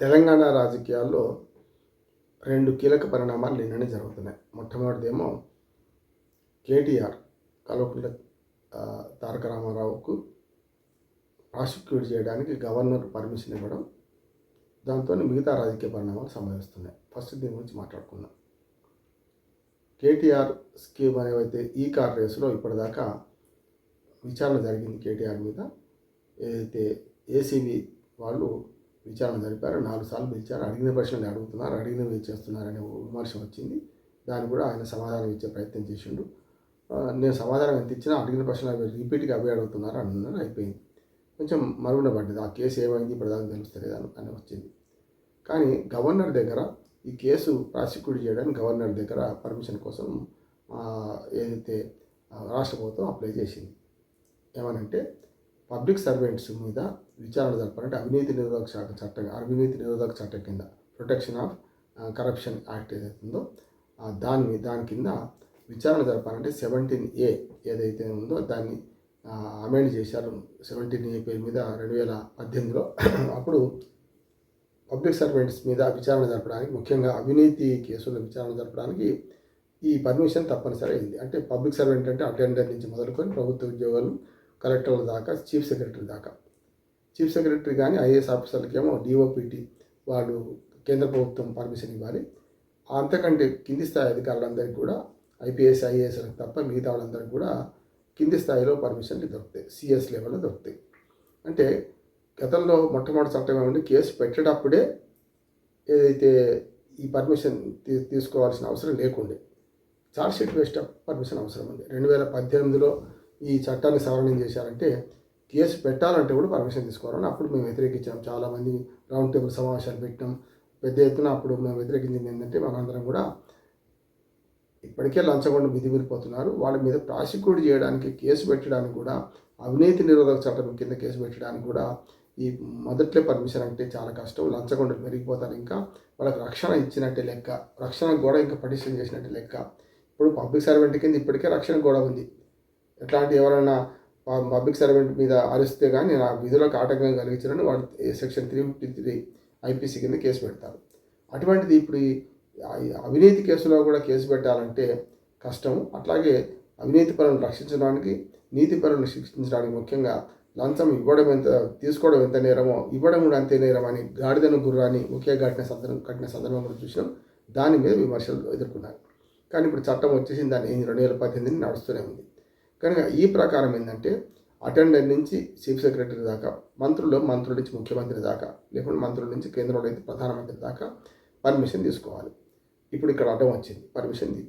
తెలంగాణ రాజకీయాల్లో రెండు కీలక పరిణామాలు నిన్ననే జరుగుతున్నాయి. మొట్టమొదటిదేమో కేటీఆర్ కల్వకుంట్ల తారక రామారావుకు ప్రాసిక్యూట్ చేయడానికి గవర్నర్ పర్మిషన్ ఇవ్వడం దాంతో మిగతా రాజకీయ పరిణామాలు సంభవిస్తున్నాయి. ఫస్ట్ దీని గురించి మాట్లాడుకుందాం. కేటీఆర్ స్కీమ్ అనేవైతే ఈ కార్ రేసులో ఇప్పటిదాకా విచారణ జరిగింది కేటీఆర్ మీద. ఏదైతే ఏసీబీ వాళ్ళు విచారణ జరిపారు. నాలుగు సార్లు పిలిచారు. అడిగిన ప్రశ్నలు అడుగుతున్నారు. అడిగినవి చేస్తున్నారనే విమర్శ వచ్చింది. దాన్ని కూడా ఆయన సమాధానం ఇచ్చే ప్రయత్నం చేసిండు. నేను సమాధానం ఎంత ఇచ్చినా అడిగిన ప్రశ్నలు అవి రిపీట్గా అవే అడుగుతున్నారు అన్నారు అయిపోయింది. కొంచెం మరుగున పడ్డది. ఆ కేసు ఏమైంది? ఇప్పుడు దాకా తెలుస్తలేదు అని అని వచ్చింది. కానీ గవర్నర్ దగ్గర ఈ కేసు ప్రాసిక్యూట్ చేయడానికి గవర్నర్ దగ్గర పర్మిషన్ కోసం ఏదైతే రాష్ట్ర ప్రభుత్వం అప్లై చేసింది. ఏమనంటే పబ్లిక్ సర్వెంట్స్ మీద విచారణ జరపాలంటే అవినీతి నిరోధక శాఖ చట్టం అవినీతి నిరోధక చట్టం కింద ప్రొటెక్షన్ ఆఫ్ కరప్షన్ యాక్ట్ ఏదైతుందో ఉందో దాని మీద దాని కింద విచారణ జరపాలంటే సెవెంటీన్ ఏ ఏదైతే ఉందో దాన్ని అమెండ్ చేశారు. సెవెంటీన్ ఏ పేరు మీద రెండు వేల పద్దెనిమిదిలో అప్పుడు పబ్లిక్ సర్వెంట్స్ మీద విచారణ జరపడానికి ముఖ్యంగా అవినీతి కేసుల్లో విచారణ జరపడానికి ఈ పర్మిషన్ తప్పనిసరి అయింది. అంటే పబ్లిక్ సర్వెంట్ అంటే అటెండర్ నుంచి మొదలుకొని ప్రభుత్వ ఉద్యోగాలు కలెక్టర్ల దాకా చీఫ్ సెక్రటరీ దాకా చీఫ్ సెక్రటరీ కానీ ఐఏఎస్ ఆఫీసర్లకి ఏమో డిఓపిటి వాళ్ళు కేంద్ర ప్రభుత్వం పర్మిషన్ ఇవ్వాలి. అంతకంటే కింది స్థాయి అధికారులందరికీ కూడా ఐపీఎస్ ఐఏఎస్లకు తప్ప మిగతా వాళ్ళందరికీ కూడా కింది స్థాయిలో పర్మిషన్లు దొరుకుతాయి సిఎస్ లెవెల్లో దొరుకుతాయి. అంటే గతంలో మొట్టమొదటి చట్టం ఏమంటే కేసు పెట్టేటప్పుడే ఏదైతే ఈ పర్మిషన్ తీ తీసుకోవాల్సిన అవసరం లేకుండే చార్జ్ షీట్ వేస్ట్ పర్మిషన్ అవసరం ఉంది. రెండు వేల పద్దెనిమిదిలో ఈ చట్టాన్ని సవరణ చేశారంటే కేసు పెట్టాలంటే కూడా పర్మిషన్ తీసుకోవాలని అప్పుడు మేము వ్యతిరేకించాం. చాలామంది రౌండ్ టేబుల్ సమావేశాలు పెట్టాం. పెద్ద ఎత్తున అప్పుడు మేము వ్యతిరేకించింది ఏంటంటే మనందరం కూడా ఇప్పటికే లంచగొండ విధిమిరిపోతున్నారు వాళ్ళ మీద ప్రాసిక్యూట్ చేయడానికి కేసు పెట్టడానికి కూడా అవినీతి నిరోధక చట్టం కింద కేసు పెట్టడానికి కూడా ఈ మొదట్లో పర్మిషన్ అంటే చాలా కష్టం. లంచగొండలు పెరిగిపోతారు ఇంకా. వాళ్ళకి రక్షణ ఇచ్చినట్టే లెక్క. రక్షణ గోడ ఇంకా పటిష్టం చేసినట్టే లెక్క. ఇప్పుడు పబ్లిక్ సర్వెంట్ కింద ఇప్పటికే రక్షణ కూడా ఉంది. ఎట్లాంటి ఎవరైనా పబ్లిక్ సర్వెంట్ మీద అరిస్తే కానీ ఆ విధులకు ఆటంకం కలిగించారని వాడు section three fifty three IPC కింద కేసు పెడతారు. అటువంటిది ఇప్పుడు అవినీతి కేసులో కూడా కేసు పెట్టాలంటే కష్టం. అట్లాగే అవినీతి పనులను రక్షించడానికి నీతి పనులను శిక్షించడానికి ముఖ్యంగా లంచం ఇవ్వడం ఎంత తీసుకోవడం ఎంత నేరమో ఇవ్వడం కూడా అంతే నేరం అని గాడిదను గుర్రాన్ని ఒకే ఘటన సందర్భం కట్టిన సందర్భం కూడా చూసినాం. దాని మీద విమర్శలు ఎదుర్కొన్నారు. కానీ ఇప్పుడు చట్టం వచ్చేసింది దాని రెండు వేల పద్దెనిమిది నడుస్తూనే ఉంది. కనుక ఈ ప్రకారం ఏంటంటే అటెండర్ నుంచి చీఫ్ సెక్రటరీ దాకా మంత్రులు మంత్రుల నుంచి ముఖ్యమంత్రి దాకా లేకుంటే మంత్రుల నుంచి కేంద్రంలో అయితే ప్రధానమంత్రి దాకా పర్మిషన్ తీసుకోవాలి. ఇప్పుడు ఇక్కడ అడ్డం వచ్చింది పర్మిషన్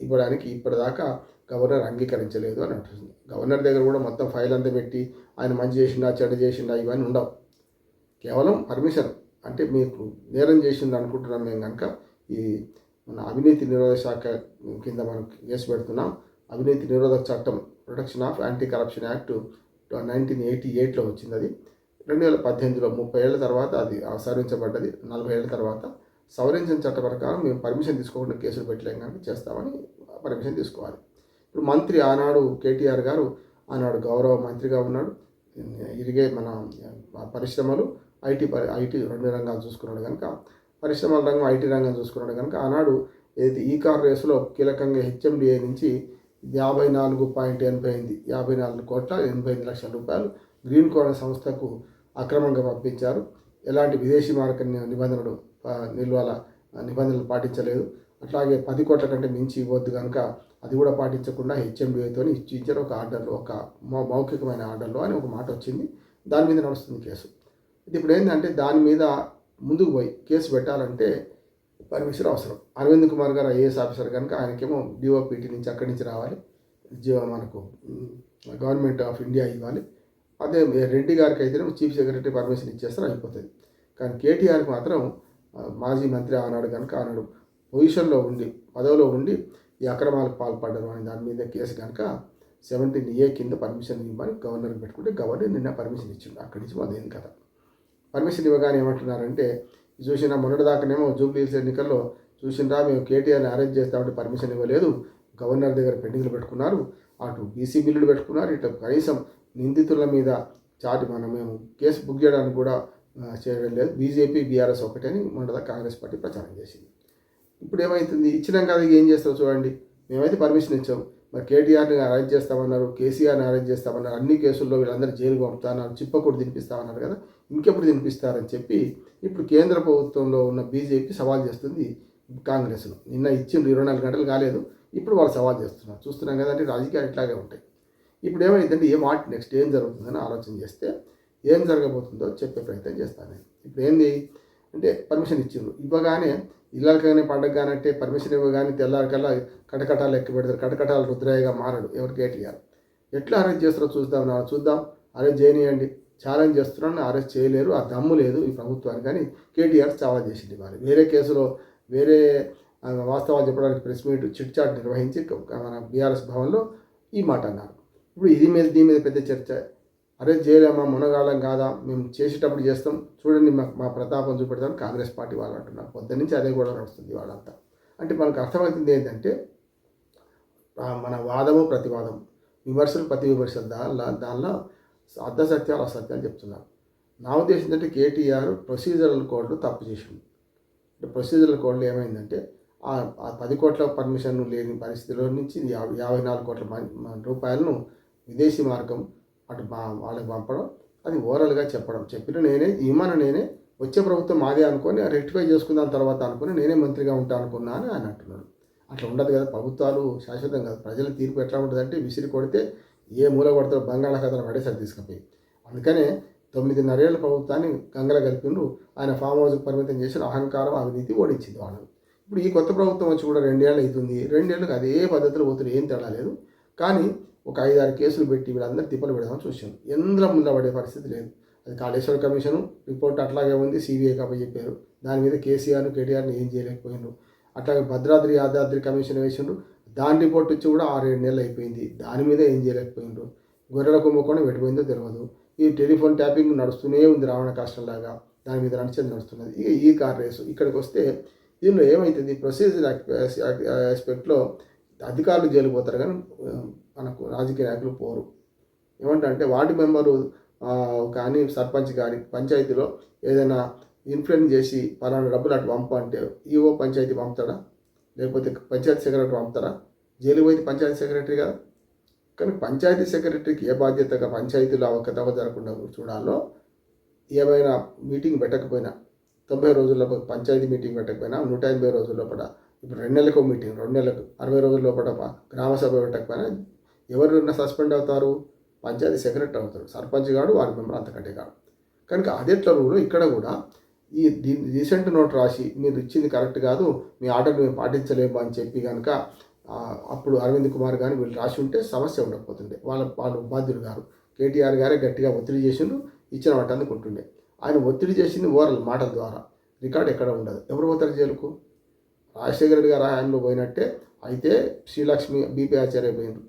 ఇవ్వడానికి ఇప్పటిదాకా గవర్నర్ అంగీకరించలేదు అని అంటుంది. గవర్నర్ దగ్గర కూడా మొత్తం ఫైల్ అంతా పెట్టి ఆయన మంచి చేసిండా చెడ్డ చేసిండా ఇవన్నీ ఉండవు. కేవలం పర్మిషన్. అంటే మీకు నేరం చేసింది అనుకుంటున్నాం మేము కనుక ఈ మన అవినీతి నిరోధక శాఖ కింద మనం కేసు పెడుతున్నాం. అవినీతి నిరోధక చట్టం protection of anti corruption act nineteen eighty ఎయిట్లో వచ్చింది అది రెండు వేల పద్దెనిమిదిలో ముప్పై ఏళ్ళ తర్వాత అది సవరించబడ్డది. నలభై ఏళ్ళ తర్వాత సవరించిన చట్ట ప్రకారం మేము పర్మిషన్ తీసుకోకుండా కేసులు పెట్టలేం కనుక చేస్తామని పర్మిషన్ తీసుకోవాలి. ఇప్పుడు మంత్రి ఆనాడు కేటీఆర్ గారు ఆనాడు గౌరవ మంత్రిగా ఉన్నాడు. ఇరిగే మన పరిశ్రమలు ఐటీ పరి ఐటీ రెండు రంగాలు చూసుకున్నాడు కనుక పరిశ్రమల రంగం ఐటీ రంగం చూసుకున్నాడు కనుక ఆనాడు ఏదైతే ఈ కార్ రేసులో కీలకంగా హెచ్ఎండిఏ నుంచి యాభై నాలుగు పాయింట్ ఎనభై ఎనిమిది యాభై నాలుగు కోట్ల ఎనభై ఎనిమిది లక్షల రూపాయలు గ్రీన్ కార్నర్ సంస్థకు అక్రమంగా పంపించారు. ఎలాంటి విదేశీ మార్క నిబంధనలు నిల్వల నిబంధనలు పాటించలేదు. అట్లాగే పది కోట్ల కంటే మించి ఇవ్వద్దు కనుక అది కూడా పాటించకుండా హెచ్ఎండిఏతో ఇచ్చి ఇచ్చారు ఒక ఆర్డర్లో ఒక మౌ- మౌఖికమైన ఆర్డర్లో అని ఒక మాట వచ్చింది. దాని మీద నడుస్తుంది కేసు. ఇది ఇప్పుడు ఏంటంటే దాని మీద ముందుకు పోయి కేసు పెట్టాలంటే పర్మిషన్ అవసరం. అరవింద్ కుమార్ గారు ఐఏఎస్ ఆఫీసర్ కనుక ఆయనకేమో డిఓపిటి నుంచి అక్కడి నుంచి రావాలి. జీ- మనకు గవర్నమెంట్ ఆఫ్ ఇండియా ఇవ్వాలి. అదే రెడ్డి గారికి అయితేనే చీఫ్ సెక్రటరీ పర్మిషన్ ఇచ్చేస్తారు అయిపోతుంది కానీ కేటీఆర్కి మాత్రం మాజీ మంత్రి ఆనాడు కనుక ఆనాడు పొజిషన్లో ఉండి పదవిలో ఉండి ఈ అక్రమాలకు పాల్పడ్డారు అని దాని మీద కేసు కనుక సెవెంటీన్ ఏ కింద పర్మిషన్ ఇవ్వమని గవర్నర్కి పెట్టుకుంటే గవర్నర్ నిన్న పర్మిషన్ ఇచ్చిండు. అక్కడి నుంచి అదేం కదా పర్మిషన్ ఇవ్వగానే ఏమంటున్నారంటే చూసిన మొన్నటిదాకానేమో జూబ్లీహిల్స్ ఎన్నికల్లో చూసిండ్రా మేము కేటీఆర్ని అరెస్ట్ చేస్తామంటే పర్మిషన్ ఇవ్వలేదు. గవర్నర్ దగ్గర పెండింగ్లు పెట్టుకున్నారు. అటు బీసీ బిల్లులు పెట్టుకున్నారు. ఇటు కనీసం నిందితుల మీద చాటి మనం మేము కేసు బుక్ చేయడానికి కూడా చేయడం లేదు. బీజేపీ బీఆర్ఎస్ ఒకటే అని మొన్నదా కాంగ్రెస్ పార్టీ ప్రచారం చేసింది. ఇప్పుడు ఏమవుతుంది ఇచ్చినాం కదా ఏం చేస్తావు చూడండి. మేమైతే పర్మిషన్ ఇచ్చాం. మరి కేటీఆర్ని అరెస్ట్ చేస్తామన్నారు కేసీఆర్ని అరెస్ట్ చేస్తామన్నారు అన్ని కేసుల్లో వీళ్ళందరూ జైలు పంపుతాన్నారు చిప్పకూడు తినిపిస్తామన్నారు కదా ఇంకెప్పుడు తినిపిస్తారని చెప్పి ఇప్పుడు కేంద్ర ప్రభుత్వంలో ఉన్న బీజేపీ సవాల్ చేస్తుంది కాంగ్రెస్ను. నిన్న ఇచ్చింది ఇరవై నాలుగు గంటలు కాలేదు ఇప్పుడు వాళ్ళు సవాల్ చేస్తున్నారు. చూస్తున్నాం కదండి రాజకీయాలు ఇట్లాగే ఉంటాయి. ఇప్పుడు ఏమైందంటే ఏం ఆట్ నెక్స్ట్ ఏం జరుగుతుందని ఆలోచన చేస్తే ఏం జరగబోతుందో చెప్పే ప్రయత్నం చేస్తాను నేను. ఇప్పుడు ఏంది? అంటే పర్మిషన్ ఇచ్చిండ్రు. ఇవ్వగానే ఇల్లరికైనా పండగ కానంటే పర్మిషన్ ఇవ్వగానే తెల్లారికల్లా కటకటాలు ఎక్కి పెడతారు. కటకటాలు రుద్రాయిగా మారడు. ఎవరు కేటీఆర్ ఎట్లా అరెస్ట్ చేస్తారో చూద్దాం నా చూద్దాం. అరెస్ట్ చేయనియండి. ఛాలెంజ్ చేస్తున్నాను అరెస్ట్ చేయలేరు. ఆ దమ్ము లేదు ఈ ప్రభుత్వానికి. కానీ కేటీఆర్ చాలా చేసింది మరి. వేరే కేసులో వేరే వాస్తవాలు చెప్పడానికి ప్రెస్ మీట్ చిట్ చాట్ నిర్వహించి మన బీఆర్ఎస్ భవన్లో ఈ మాట అన్నారు. ఇప్పుడు ఇది మీద దీని మీద పెద్ద చర్చ అరే చేయలేమా మునగాళ్ళం కాదా? మేము చేసేటప్పుడు చేస్తాం. చూడండి మా మా ప్రతాపం చూపెడతాం కాంగ్రెస్ పార్టీ వాళ్ళు అంటున్నారు. పొద్దు నుంచి అదే కూడా నడుస్తుంది వాళ్ళంతా అంటే మనకు అర్థమవుతుంది ఏంటంటే మన వాదము ప్రతివాదం. విమర్శలు ప్రతి విమర్శలు దానిలో దానిలో అర్ధ సత్యాలు అసత్యాలు చెప్తున్నారు. నా ఉద్దేశం ఏంటంటే కేటీఆర్ ప్రొసీజరల్ కోడ్లు తప్పు చేసింది అంటే ప్రొసీజరల్ కోడ్లు ఏమైందంటే ఆ పది కోట్ల పర్మిషన్ లేని పరిస్థితిలో నుంచి యాభై నాలుగు కోట్ల రూపాయలను విదేశీ మార్గం అటు వాళ్ళకి పంపడం అది ఓరల్గా చెప్పడం. చెప్పిన నేనే ఈమాన నేనే వచ్చే ప్రభుత్వం మాదే అనుకొని రెక్టిఫై చేసుకుందాం తర్వాత అనుకుని నేనే మంత్రిగా ఉంటా అనుకున్నా అని ఆయన అంటున్నాడు. అట్లా ఉండదు కదా ప్రభుత్వాలు శాశ్వతం కాదు. ప్రజల తీర్పు ఎట్లా ఉంటుందంటే విసిరి కొడితే ఏ మూల కొడతారో బంగాళాఖాతంలో పడేసరి తీసుకుపోయి. అందుకనే తొమ్మిదిన్నరేళ్ళ ప్రభుత్వాన్ని గంగల కలిపిండ్రు. ఆయన ఫామ్ హౌస్కి పరిమితం చేసిన అహంకారం అవినీతి ఓడించింది వాళ్ళని ఇప్పుడు ఈ కొత్త ప్రభుత్వం వచ్చి కూడా రెండేళ్ళు అవుతుంది. రెండేళ్ళకి అదే పద్ధతిలో పోతున్నారు. ఏం తేడా లేదు. కానీ ఒక ఐదారు కేసులు పెట్టి వీళ్ళందరూ తిప్పలు పెడదామని చూశాను ఎందులో ముందు పడే పరిస్థితి లేదు అది కాళేశ్వర కమిషను రిపోర్ట్ అట్లాగే ఉంది సిబిఐ కప్ప చెప్పారు దాని మీద కేసీఆర్ను కేటీఆర్ని ఏం చేయలేకపోయిండ్రు అట్లాగే భద్రాద్రి యాదాద్రి కమిషన్ వేసిండ్రు దాని రిపోర్ట్ వచ్చి కూడా ఆరేడు నెలలు అయిపోయింది దాని మీద ఏం చేయలేకపోయిండ్రు గొర్రెల కుంభకోణం పెట్టిపోయిందో తెలియదు ఈ టెలిఫోన్ ట్యాపింగ్ నడుస్తూనే ఉంది రావణ కష్టంలాగా దాని మీద నడిచేది నడుస్తున్నది ఇక ఈ కార్ రేసు ఇక్కడికి వస్తే దీనిలో ఏమవుతుంది ప్రొసీజర్ ఆస్పెక్ట్లో అధికారులు జైలుపోతారు కానీ మనకు రాజకీయ నాయకులు పోరు. ఏమంటే వార్డు మెంబరు కానీ సర్పంచ్ కానీ పంచాయతీలో ఏదైనా ఇన్ఫ్లుయెన్స్ చేసి పలానా డబ్బులు అటు పంపు అంటే ఈఓ పంచాయతీ పంపుతాడా? లేకపోతే పంచాయతీ సెక్రటరీ పంపుతారా? జైలుకి పోయి పంచాయతీ సెక్రటరీ కదా. కానీ పంచాయతీ సెక్రటరీకి ఏ బాధ్యతగా పంచాయతీలో అవకతవ జరగకుండా చూడాలో ఏమైనా మీటింగ్ పెట్టకపోయినా తొంభై రోజుల పంచాయతీ మీటింగ్ పెట్టకపోయినా నూట ఎనభై రోజుల కూడా ఇప్పుడు రెండు నెలలకు మీటింగ్ రెండు నెలలకు. అరవై రోజుల లోపల గ్రామ సభ పెట్టకపోయినా ఎవరు సస్పెండ్ అవుతారు? పంచాయతీ సెక్రటరీ అవుతారు సర్పంచ్ గాడు వార్డు మెంబర్ అంతకంటే కాదు. కనుక అదే రూలు ఇక్కడ కూడా ఈ దీన్ని రీసెంట్ నోట్ రాసి మీరు ఇచ్చింది కరెక్ట్ కాదు మీ ఆర్డర్ మేము పాటించలేము అని చెప్పి కనుక అప్పుడు అరవింద్ కుమార్ కానీ వీళ్ళు రాసి ఉంటే సమస్య ఉండకపోతుండే. వాళ్ళ వాళ్ళు ఉపాధ్యులు గారు. కేటీఆర్ గారే గట్టిగా ఒత్తిడి చేసిండు ఇచ్చిన వాటి అందుకుంటుండే ఆయన ఒత్తిడి చేసింది ఓరల్ మాటల ద్వారా. రికార్డ్ ఎక్కడ ఉండదు. ఎవరు పోతారు జైలుకు? రాజశేఖర రెడ్డి గారు హయాంలో పోయినట్టే అయితే శ్రీలక్ష్మి బీపీ ఆచార్య పోయినారు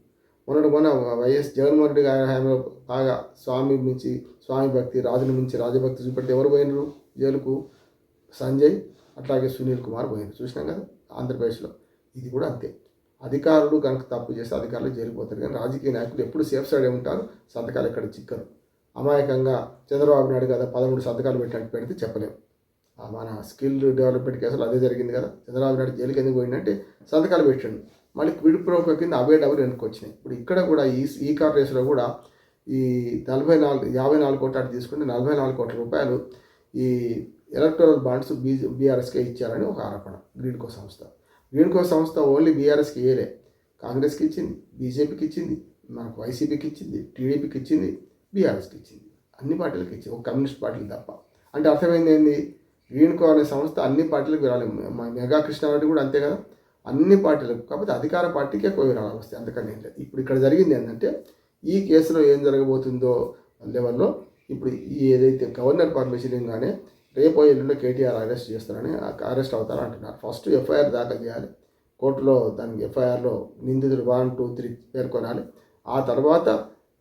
మొన్నటి మొన్న వైఎస్ జగన్మోహన్ రెడ్డి గారి హయాంలో బాగా స్వామి మించి స్వామి భక్తి రాజుని మించి రాజభక్తి చూపెట్టి ఎవరు పోయినరు? జైలుకు సంజయ్ అట్లాగే సునీల్ కుమార్ పోయినారు. చూసినాం కదా ఆంధ్రప్రదేశ్లో. ఇది కూడా అంతే. అధికారులు కనుక తప్పు చేస్తే అధికారులు జైలుపోతారు కానీ రాజకీయ నాయకులు ఎప్పుడు సేఫ్ సైడ్ ఉంటారు. సంతకాలు ఎక్కడ చిక్కరు. అమాయకంగా చంద్రబాబు నాయుడు కదా పదమూడు సంతకాలు పెట్టినట్టు పెడితే చెప్పలేము మన స్కిల్ డెవలప్మెంట్ కేసులు అదే జరిగింది కదా. చంద్రబాబు నాయుడు జైలుకి ఎందుకు పోయిందంటే సంతకాలు పెట్టండి. మళ్ళీ క్విడ్ ప్రోకో కింద అవే డబ్బులు వెనక్కి వచ్చినాయి. ఇప్పుడు ఇక్కడ కూడా ఈ ఈ కార్ రేసులో కూడా ఈ నలభై నాలుగు యాభై నాలుగు కోట్ల అటు తీసుకుంటే నలభై నాలుగు కోట్ల రూపాయలు ఈ ఎలక్ట్రల్ బాండ్స్ బీ బీఆర్ఎస్కే ఇచ్చారని ఒక ఆరోపణ గ్రీన్కో సంస్థ. గ్రీన్కో సంస్థ ఓన్లీ బీఆర్ఎస్కి ఇయ్యలే కాంగ్రెస్కి ఇచ్చింది బీజేపీకి ఇచ్చింది మనకు వైసీపీకి ఇచ్చింది టీడీపీకి ఇచ్చింది బీఆర్ఎస్కి ఇచ్చింది. అన్ని పార్టీలకు ఇచ్చింది. ఒక కమ్యూనిస్ట్ పార్టీలు తప్ప. అంటే అర్థమైంది ఏంది? గ్రీన్కో అనే సంస్థ అన్ని పార్టీలకు విరాళం. మెగా కృష్ణారెడ్డి కూడా అంతే కదా. అన్ని పార్టీలకు కాకపోతే అధికార పార్టీకే ఎక్కువ విరాళాలు వస్తాయి. అందుకని ఏం లేదు. ఇప్పుడు ఇక్కడ జరిగింది ఏంటంటే ఈ కేసులో ఏం జరగబోతుందో లెవెల్లో ఇప్పుడు ఈ ఏదైతే గవర్నర్ పర్మిషన్ కానీ రేపో ఎల్లుండో కేటీఆర్ అరెస్ట్ చేస్తారని అరెస్ట్ అవుతారు అంటున్నారు. ఫస్ట్ ఎఫ్ఐఆర్ దాఖలు చేయాలి. కోర్టులో దానికి ఎఫ్ఐఆర్లో నిందితుడు వన్ టూ త్రీ పేర్కొనాలి. ఆ తర్వాత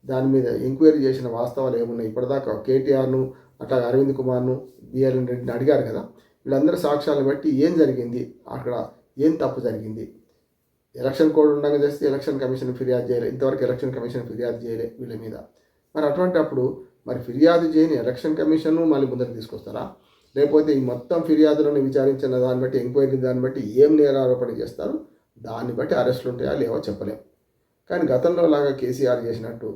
దాని మీద ఎంక్వైరీ చేసిన వాస్తవాలు ఏమున్నాయి? ఇప్పటిదాకా కేటీఆర్ను అట్లా అరవింద్ కుమార్ను బిఎల్ఎన్ రెడ్డిని అడిగారు కదా. వీళ్ళందరూ సాక్ష్యాలను బట్టి ఏం జరిగింది? అక్కడ ఏం తప్పు జరిగింది? ఎలక్షన్ కోడ్ ఉండగా చేస్తే ఎలక్షన్ కమిషన్ ఫిర్యాదు చేయలే. ఇంతవరకు ఎలక్షన్ కమిషన్ ఫిర్యాదు చేయలే వీళ్ళ మీద. మరి అటువంటి అప్పుడు మరి ఫిర్యాదు చేయని ఎలక్షన్ కమిషన్ మళ్ళీ ముందర తీసుకొస్తారా? లేకపోతే ఈ మొత్తం ఫిర్యాదులను విచారించిన దాన్ని బట్టి ఎంక్వైరీ దాన్ని బట్టి ఏం నేరారోపణ చేస్తారు? దాన్ని బట్టి అరెస్టులు ఉంటాయా లేవో చెప్పలేం. కానీ గతంలో లాగా కేసీఆర్ చేసినట్టు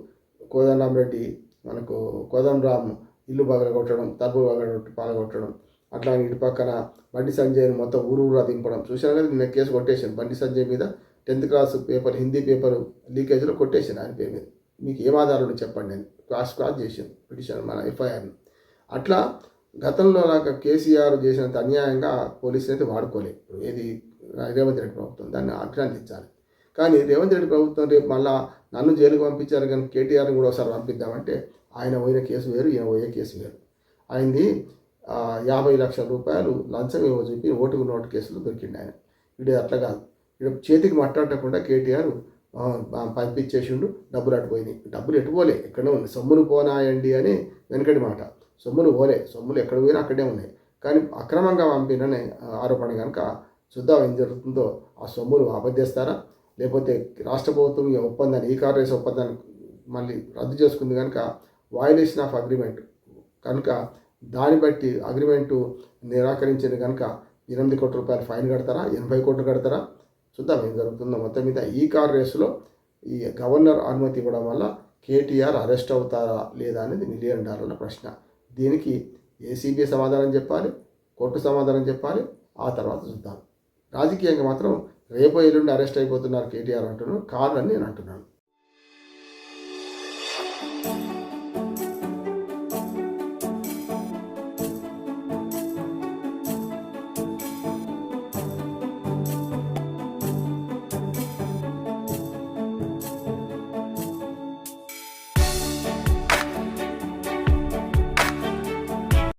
కోదండరామ్ రెడ్డి మనకు కోదండరామ్ ఇల్లు పగలగొట్టడం తలుపు పగలగొట్టి పాలగొట్టడం అట్లా ఇటు పక్కన బండి సంజయ్ని మొత్తం ఊరు ఊరా దింపడం. చూశాను కదా నిన్న కేసు కొట్టేశాను బండి సంజయ్ మీద tenth class paper Hindi paper లీకేజ్లో కొట్టేశాను ఆయన పేరు మీద. మీకు ఏం ఆధారాలు చెప్పండి నేను. క్రాస్ క్రాస్ చేశాను పిటిషన్ మన ఎఫ్ఐఆర్ని. అట్లా గతంలో నాకు కేసీఆర్ చేసినంత అన్యాయంగా పోలీసులు అయితే వాడుకోలేదు ఏది రేవంత్ రెడ్డి ప్రభుత్వం దాన్ని అభినందించాలి కానీ రేవంత్ రెడ్డి ప్రభుత్వం రేపు మళ్ళా నన్ను జైలుకు పంపించారు కానీ కేటీఆర్ని కూడా ఒకసారి పంపిద్దామంటే ఆయన పోయిన కేసు వేరు ఈయన పోయే కేసు వేరు. ఆయనది యాభై లక్షల రూపాయలు లంచం ఇవ్వ చెప్పి ఓటుకు నోటు కేసులు దొరికిండు ఆయన. వీడు అట్లా కాదు. వీడు చేతికి మాట్లాడకుండా కేటీఆర్ పంపించేసిండు డబ్బులు అటుపోయినాయి డబ్బులు ఎటుపోలే ఎక్కడనే ఉంది సొమ్ములు పోనాయండి అని వెనకటి మాట. సొమ్ములు పోలే సొమ్ములు ఎక్కడ పోయినా అక్కడే ఉన్నాయి. కానీ అక్రమంగా పంపిననే ఆరోపణ కనుక చూద్దాం ఏం జరుగుతుందో. ఆ సొమ్ములు అబద్ధిస్తారా లేకపోతే రాష్ట్ర ప్రభుత్వం ఈ ఒప్పందాన్ని ఈ కాంగ్రెస్ ఒప్పందాన్ని మళ్ళీ రద్దు చేసుకుంది కనుక వయలేషన్ ఆఫ్ అగ్రిమెంట్ కనుక దాన్ని బట్టి అగ్రిమెంటు నిరాకరించిన కనుక ఎనిమిది కోట్ల రూపాయలు ఫైన్ కడతారా? ఎనభై కోట్లు కడతారా? చూద్దాం ఏం జరుగుతుందో. మొత్తం మీద ఈ కార్ రేసులో ఈ గవర్నర్ అనుమతి ఇవ్వడం వల్ల కేటీఆర్ అరెస్ట్ అవుతారా లేదా అనేది మిలియన్ డాలర్ల ప్రశ్న. దీనికి ఏసీబీ సమాధానం చెప్పాలి కోర్టు సమాధానం చెప్పాలి ఆ తర్వాత చూద్దాం. రాజకీయంగా మాత్రం రేపు ఎల్లుండి అరెస్ట్ అయిపోతున్నారు కేటీఆర్ అంటున్నాను కాదని నేను అంటున్నాను.